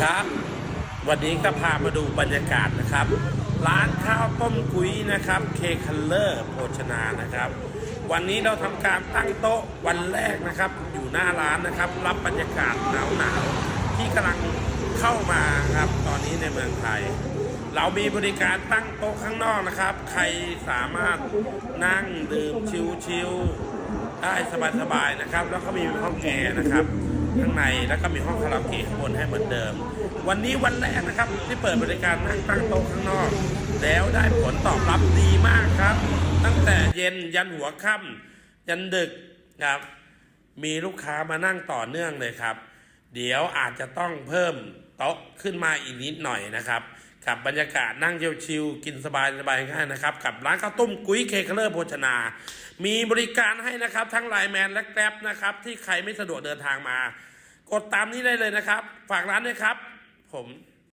ครับ วันนี้ก็พามาดูบรรยากาศนะครับ ร้านข้าวต้มกุ้ยนะครับเคคัลเลอร์โภชนานะครับ วันนี้เราทำการตั้งโต๊ะวันแรกนะครับ อยู่หน้าร้านนะครับ รับบรรยากาศหนาวๆที่กำลังเข้ามาครับตอนนี้ในเมืองไทย เรามีบริการตั้งโต๊ะข้างนอกนะครับ ใครสามารถนั่งดื่มชิวๆได้สบายๆนะครับ แล้วก็มีห้องแอร์นะครับ ข้างในแล้วก็มีห้องคาราโอเกะข้างบนให้เหมือนเดิม วันนี้วันแรกนะครับที่เปิดบริการนั่งตั้งโต๊ะข้างนอก แล้วได้ผลตอบรับดีมากครับ ตั้งแต่เย็นยันหัวค่ำยันดึกครับมีลูกค้ามานั่งต่อเนื่องเลยครับ เดี๋ยวอาจจะต้องเพิ่มโต๊ะขึ้นมาอีกนิดหน่อยนะครับ กับบรรยากาศนั่งชิวๆกินสบายสบายง่ายนะครับ กับร้านข้าวต้มกุ้ยเคเคเลอร์โภชนา มีบริการให้นะครับ ทั้งไลน์แมนและแกร็บนะครับ ที่ใครไม่สะดวกเดินทางมา กดตามนี้ได้เลยนะครับ ฝากร้านด้วยครับ ผม